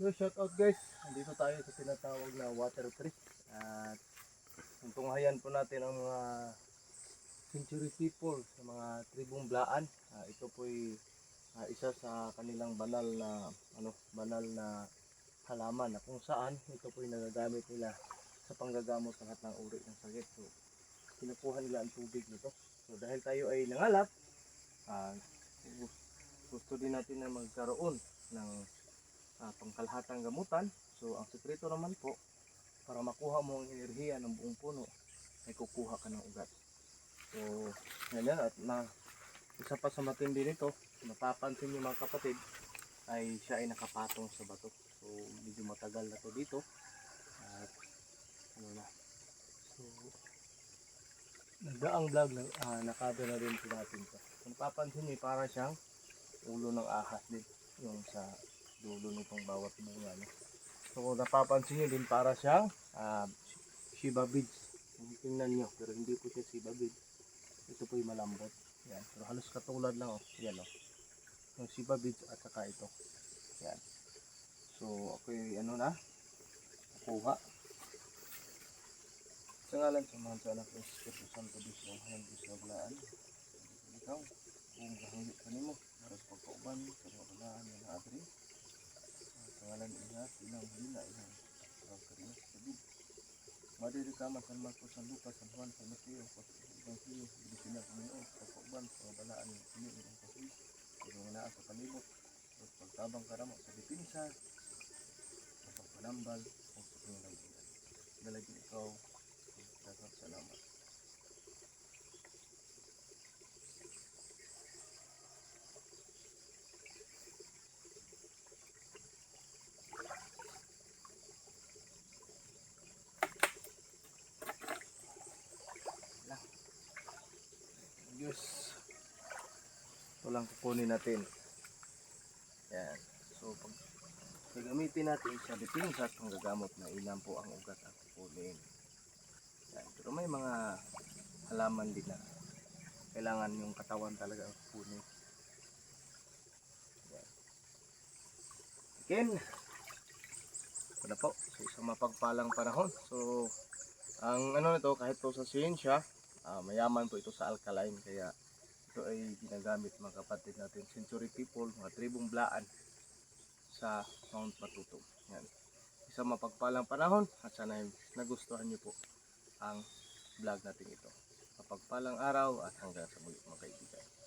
Yo, shout out guys. Nandito tayo sa tinatawag na water tree. At tunghayan po natin ang mga century people sa mga tribong blaan. Ah, ito po ay ah, isa sa kanilang banal na ano, banal na halaman na kung saan ito po ay nagagamit nila sa panggagamot ng lahat ng uri ng sakit. So, kinukuha nila ang tubig nito. So, dahil tayo ay nangalap, ah, gusto din natin na magkaroon ng uh, pangkalahatang gamutan. So, ang sekreto naman po, para makuha mo ang enerhiya ng buong puno, ay kukuha ka ng ugat. So, yan. At na, isa pa sa matindi nito, mapapansin niyo mga kapatid, ay siya ay nakapatong sa bato. So, medyo matagal na to dito. At, ano na. So, nagdaang vlog, na, uh, nakada na rin po natin to. Kung papansin niyo, para siyang ulo ng ahas din. Yung sa dulo nitong bawat bunga. No? So kung napapansin nyo din para siyang ah, Shiba beads. Kung tingnan nyo, pero hindi po siya Shiba beads. Ito po yung malambot. Yan. Pero halos katulad lang oh. Yan oh. Yung Shiba beads at saka ito. Yan. So ako yung ano na. Kuha. Sa ngalan sa mga sa anak ng Espiritu Santo Diyos ng Hayang Diyos na Blaan. Ikaw, kung gahangit ka nimo, maras pagkauban, sa mga balaan ng adri. Pangalan ina, ilang hila, ilang ang karinas sabid. Madiri ka man San Marcos, San Lucas, San Juan, San Mateo, Pagkakang Siyo, Bilisin na Panginoon, pagkauban, sa mga balaan ng Pino, ilang kahoy, ilang naa sa palibot, pagtabang karamo sa dipinsa, sa pagpanambal, sa pinagbigan. Dalagin ikaw, Diyos. Ito lang kukunin natin. Yan. So, pag gagamitin natin sa dipinsat, ang gagamot na ilan po ang ugat at kukunin. Yan. Pero may mga halaman din na kailangan yung katawan talaga ang kukunin. Yan. Again, ito na po. So, isang mapagpalang panahon. So, ang ano nito, kahit po sa siyensya, Ah, mayaman po ito sa alkaline kaya ito ay ginagamit mga kapatid natin century people, mga tribong blaan sa Mount Matutong. Yan. Isang mapagpalang panahon at sana nagustuhan niyo po ang vlog natin ito. Mapagpalang araw at hanggang sa muli mga kaibigan.